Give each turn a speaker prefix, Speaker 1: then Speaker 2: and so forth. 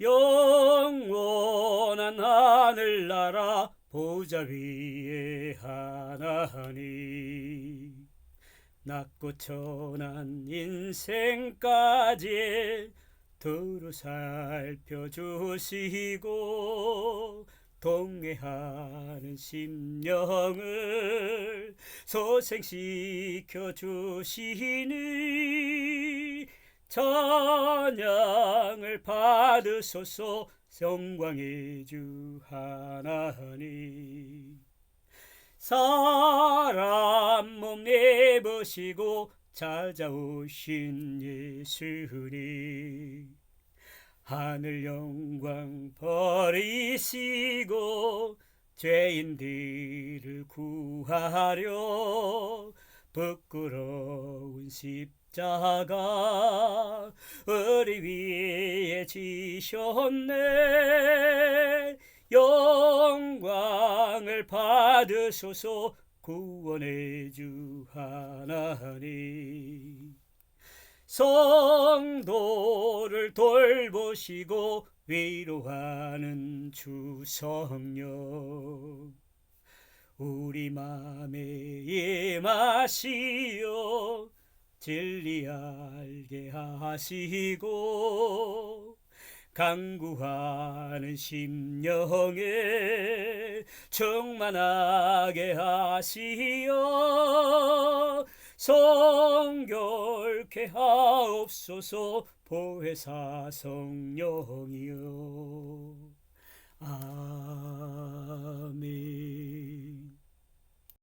Speaker 1: 영원한 하늘나라 보좌 위에 하나니. 낮고 천한 인생까지 두루 살펴주시고 동해하는 심령을 소생시켜 주시니 찬양을 받으소서 영광의 주 하나님 사람 몸 내보시고 찾아오신 예수님. 하늘 영광 버리시고 죄인들을 구하려 부끄러운 십자가 우리 위에 지셨네. 영광을 받으소서 구원의 주 하나님. 성도를 돌보시고 위로하는 주 성령 우리 맘에 임하시어 진리 알게 하시고 강구하는 심령에 충만하게 하시어 성결케 하옵소서 보혜사 성령이여. 아멘